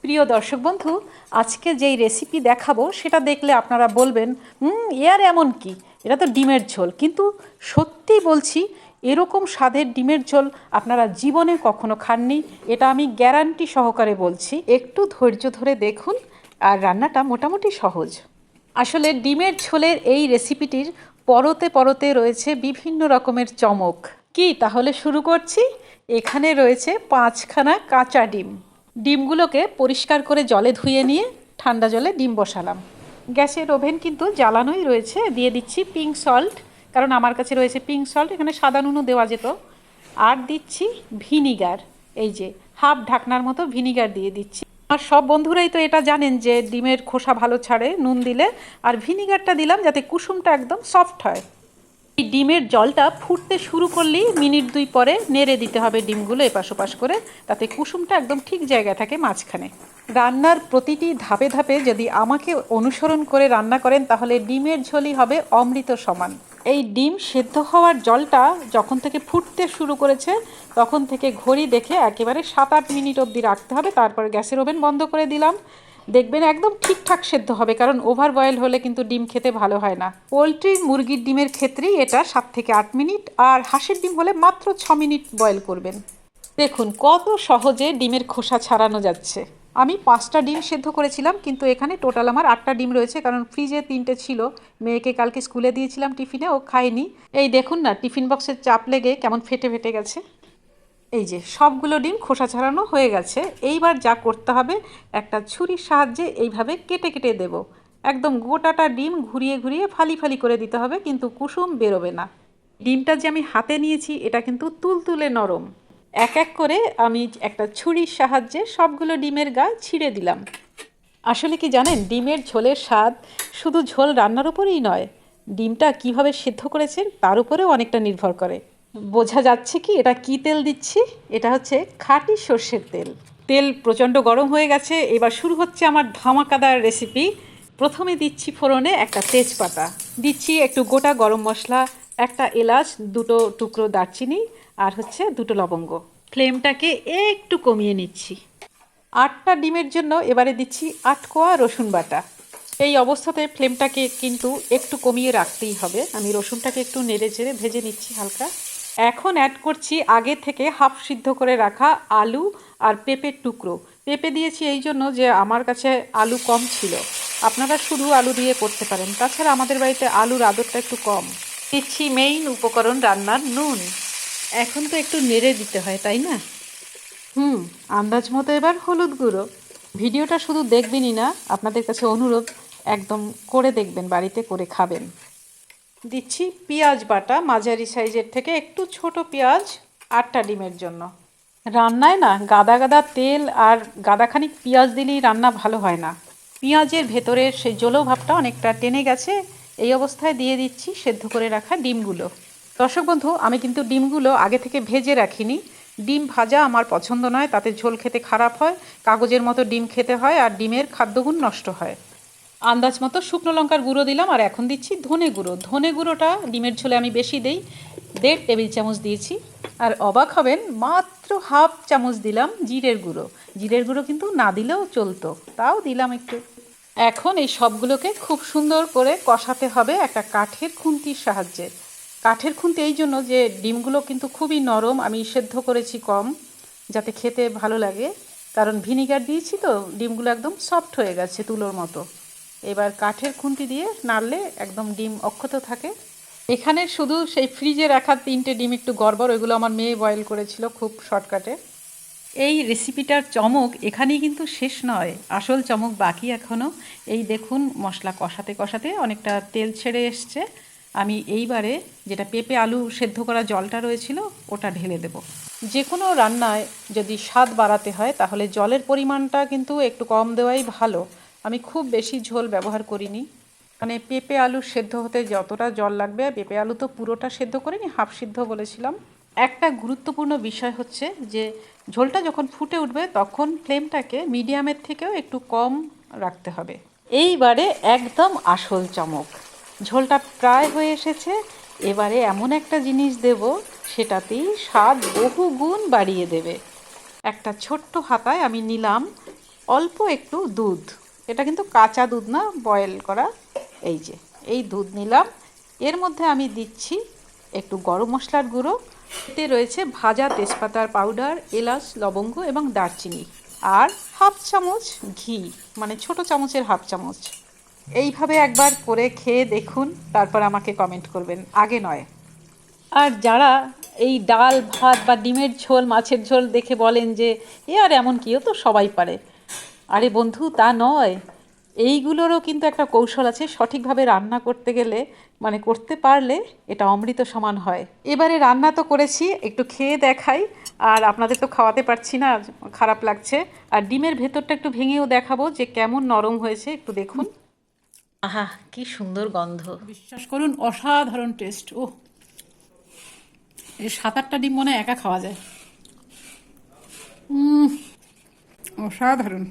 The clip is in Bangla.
প্রিয় দর্শক বন্ধু, আজকে যেই রেসিপি দেখাবো, সেটা দেখলে আপনারা বলবেন, হুম, এ আর এমন কি? এটা তো ডিমের ঝোল। কিন্তু সত্যি বলছি, এরকম স্বাদের ডিমের ঝোল আপনারা জীবনে কখনো খাননি। এটা আমি গ্যারান্টি সহকারে বলছি। একটু ধৈর্য ধরে দেখুন, আর রান্নাটা মোটামুটি সহজ। আসলে ডিমের ঝোলের এই রেসিপিটির পরতে পরতে রয়েছে বিভিন্ন রকমের চমক। কি? তাহলে শুরু করছি। এখানে রয়েছে পাঁচখানা কাঁচা ডিম। ডিমগুলোকে পরিষ্কার করে জলে ধুয়ে নিয়ে ঠান্ডা জলে ডিম বসালাম। গ্যাসের ওভেন কিন্তু জ্বালানোই রয়েছে। দিয়ে দিচ্ছি পিঙ্ক সল্ট কারণ আমার কাছে রয়েছে পিঙ্ক সল্ট এখানে সাদা নুনও দেওয়া যেত। আর দিচ্ছি ভিনিগার, এই যে হাফ ঢাকনার মতো ভিনিগার দিয়ে দিচ্ছি। আর সব বন্ধুরাই তো এটা জানেন যে ডিমের খোসা ভালো ছাড়ে, নুন দিলে। আর ভিনিগারটা দিলাম যাতে কুসুমটা একদম সফট হয়। এই ডিমের জলটা ফুটতে শুরু করলেই মিনিট দুই পরে নেড়ে দিতে হবে ডিমগুলো এপাশ ওপাশ করে, তাতে কুসুমটা একদম ঠিক জায়গায় থাকে মাঝখানে। রান্নার প্রতিটি ধাপে ধাপে যদি আমাকে অনুসরণ করে রান্না করেন, তাহলে ডিমের ঝোলই হবে অমৃত সমান। এই ডিম সেদ্ধ হওয়ার জলটা যখন থেকে ফুটতে শুরু করেছে, তখন থেকে ঘড়ি দেখে একেবারে সাত আট মিনিট অবধি রাখতে হবে। তারপর গ্যাসের ওভেন বন্ধ করে দিলাম। দেখবেন একদম ঠিকঠাক সেদ্ধ হবে, কারণ ওভার বয়েল হলে কিন্তু ডিম খেতে ভালো হয় না। পোলট্রির মুরগির ডিমের ক্ষেত্রেই এটা সাত থেকে আট মিনিট, আর হাঁসের ডিম হলে মাত্র ছ মিনিট বয়েল করবেন। দেখুন কত সহজে ডিমের খোসা ছাড়ানো যাচ্ছে। আমি পাঁচটা ডিম সেদ্ধ করেছিলাম, কিন্তু এখানে টোটাল আমার আটটা ডিম রয়েছে, কারণ ফ্রিজে তিনটে ছিল। মেয়েকে কালকে স্কুলে দিয়েছিলাম টিফিনে, ও খায়নি। এই দেখুন না, টিফিন বক্সের চাপ লেগে কেমন ফেটে ফেটে গেছে। এই যে সবগুলো ডিম খোসা ছাড়ানো হয়ে গেছে, এইবার যা করতে হবে, একটা ছুরির সাহায্যে এইভাবে কেটে কেটে দেব। একদম গোটাটা ডিম ঘুরিয়ে ঘুরিয়ে ফালি ফালি করে দিতে হবে, কিন্তু কুসুম বেরোবে না। ডিমটা যে আমি হাতে নিয়েছি, এটা কিন্তু তুলতুলে নরম। এক এক করে আমি একটা ছুরির সাহায্যে সবগুলো ডিমের গা ছিঁড়ে দিলাম। আসলে কি জানেন, ডিমের ঝোলের স্বাদ শুধু ঝোল রান্নার উপরেই নয়, ডিমটা কীভাবে সিদ্ধ করেছেন তার উপরেও অনেকটা নির্ভর করে। বোঝা যাচ্ছে কি, এটা কি তেল দিচ্ছি? এটা হচ্ছে খাঁটি সর্ষের তেল। তেল প্রচণ্ড গরম হয়ে গেছে, এবার শুরু হচ্ছে আমার ধামাকাদার রেসিপি প্রথমে দিচ্ছি ফোড়নে একটা তেজপাতা। দিচ্ছি একটু গোটা গরম মশলা, একটা এলাচ, দুটো টুকরো দারচিনি, আর হচ্ছে দুটো লবঙ্গ। ফ্লেমটাকে একটু কমিয়ে নিচ্ছি। আটটা ডিমের জন্য এবারে দিচ্ছি আট কোয়া রসুন বাটা। এই অবস্থাতে ফ্লেমটাকে কিন্তু একটু কমিয়ে রাখতেই হবে। আমি রসুনটাকে একটু নেড়ে চেড়ে ভেজে নিচ্ছি হালকা। এখন অ্যাড করছি আগে থেকে হাফ সিদ্ধ করে রাখা আলু আর পেঁপের টুকরো। পেঁপে দিয়েছি এই জন্য যে আমার কাছে আলু কম ছিল। আপনারা শুধু আলু দিয়ে করতে পারেন। তাছাড়া আমাদের বাড়িতে আলুর আদরটা একটু কম। দিচ্ছি মেইন উপকরণ রান্নার নুন। এখন তো একটু নেড়ে দিতে হয়, তাই না? হুম, আন্দাজ মতো এবার হলুদ গুঁড়ো। ভিডিওটা শুধু দেখবেনই না, আপনাদের কাছে অনুরোধ, একদম করে দেখবেন, বাড়িতে করে খাবেন। দিচ্ছি পেঁয়াজ বাটা, মাঝারি সাইজের থেকে একটু ছোট পেঁয়াজ, আটটা ডিমের জন্য। রান্নায় না গাদা গাদা তেল আর গাদাখানিক পেঁয়াজ দিলেই রান্না ভালো হয় না। পেঁয়াজের ভেতরের সেই জলো ভাবটা অনেকটা টেনে গেছে। এই অবস্থায় দিয়ে দিচ্ছি সেদ্ধ করে রাখা ডিমগুলো। দর্শক বন্ধু, আমি কিন্তু ডিমগুলো আগে থেকে ভেজে রাখিনি। ডিম ভাজা আমার পছন্দ নয়, তাতে ঝোল খেতে খারাপ হয়, কাগজের মতো ডিম খেতে হয় আর ডিমের খাদ্যগুণ নষ্ট হয়। আন্দাজ মতো শুকনো লঙ্কার গুঁড়ো দিলাম আর এখন দিচ্ছি ধনে গুঁড়ো। ধনে গুঁড়োটা ডিমের ঝোলে আমি বেশি দেই। দেড় টেবিল চামচ দিয়েছি। আর অবাক হবেন, মাত্র হাফ চামচ দিলাম জিরের গুঁড়ো। জিরের গুঁড়ো কিন্তু না দিলেও চলতো, তাও দিলাম একটু। এখন এই সবগুলোকে খুব সুন্দর করে কষাতে হবে একটা কাঠের খুন্তির সাহায্যে। কাঠের খুন্তি এই জন্য যে ডিমগুলো কিন্তু খুবই নরম, আমি সেদ্ধ করেছি কম, যাতে খেতে ভালো লাগে। কারণ ভিনিগার দিয়েছি তো, ডিমগুলো একদম সফট হয়ে গেছে তুলোর মতো। এবার কাঠের খুন্তি দিয়ে নাড়লে একদম ডিম অক্ষত থাকে। এখানে শুধু সেই ফ্রিজে রাখা তিনটে ডিম একটু গড়বড়, ওইগুলো আমার মেয়ে বয়েল করেছিল খুব শর্টকাটে এই রেসিপিটার চমক এখানেই কিন্তু শেষ নয়, আসল চমক বাকি এখনও এই দেখুন, মশলা কষাতে কষাতে অনেকটা তেল ছেড়ে এসছে। আমি এইবারে যেটা পেঁপে আলু সেদ্ধ করা জলটা রয়েছিল, ওটা ঢেলে দেব। যে কোনো রান্নায় যদি স্বাদ বাড়াতে হয়, তাহলে জলের পরিমাণটা কিন্তু একটু কম দেওয়াই ভালো। আমি খুব বেশি ঝোল ব্যবহার করিনি। মানে পেঁপে আলু সেদ্ধ হতে যতটা জল লাগবে, পেঁপে আলু তো পুরোটা সেদ্ধ করিনি, হাফ সিদ্ধ বলেছিলাম। একটা গুরুত্বপূর্ণ বিষয় হচ্ছে যে, ঝোলটা যখন ফুটে উঠবে তখন ফ্লেমটাকে মিডিয়ামের থেকেও একটু কম রাখতে হবে। এইবারে একদম আসল চমক। ঝোলটা প্রায় হয়ে এসেছে। এবারে এমন একটা জিনিস দেব, সেটাতেই স্বাদ বহু গুণ বাড়িয়ে দেবে। একটা ছোট্ট হাতায় আমি নিলাম অল্প একটু দুধ। এটা কিন্তু কাঁচা দুধ না বয়েল করা। এই যে, এই দুধ নিলাম। এর মধ্যে আমি দিচ্ছি একটু গরম মশলার গুঁড়ো। এতে রয়েছে ভাজা তেজপাতার পাউডার এলাচ, লবঙ্গ এবং দারচিনি। আর হাফ চামচ ঘি মানে ছোট চামচের হাফ চামচ। এইভাবে একবার করে খেয়ে দেখুন, তারপর আমাকে কমেন্ট করবেন। আগে নয়। আর যারা এই ডাল, ভাত বা ডিমের ঝোল, মাছের ঝোল দেখে বলেন যে, এ আর এমন কি? তো সবাই পারে। আরে বন্ধু তা নয়। এইগুলোরও কিন্তু একটা কৌশল আছে সঠিকভাবে রান্না করতে গেলে মানে করতে পারলে এটা অমৃত সমান হয়। এবারে রান্না তো করেছি একটু খেয়ে দেখাই। আর আপনাদের তো খাওয়াতে পারছি না খারাপ লাগছে। আর ডিমের ভেতরটা একটু ভেঙেও দেখাবো যে কেমন নরম হয়েছে একটু দেখুন। আহা কি সুন্দর গন্ধ। বিশ্বাস করুন অসাধারণ টেস্ট। ও এই সাত আটটা ডিম মনে হয় একা খাওয়া যায়। উম, অসাধারণ।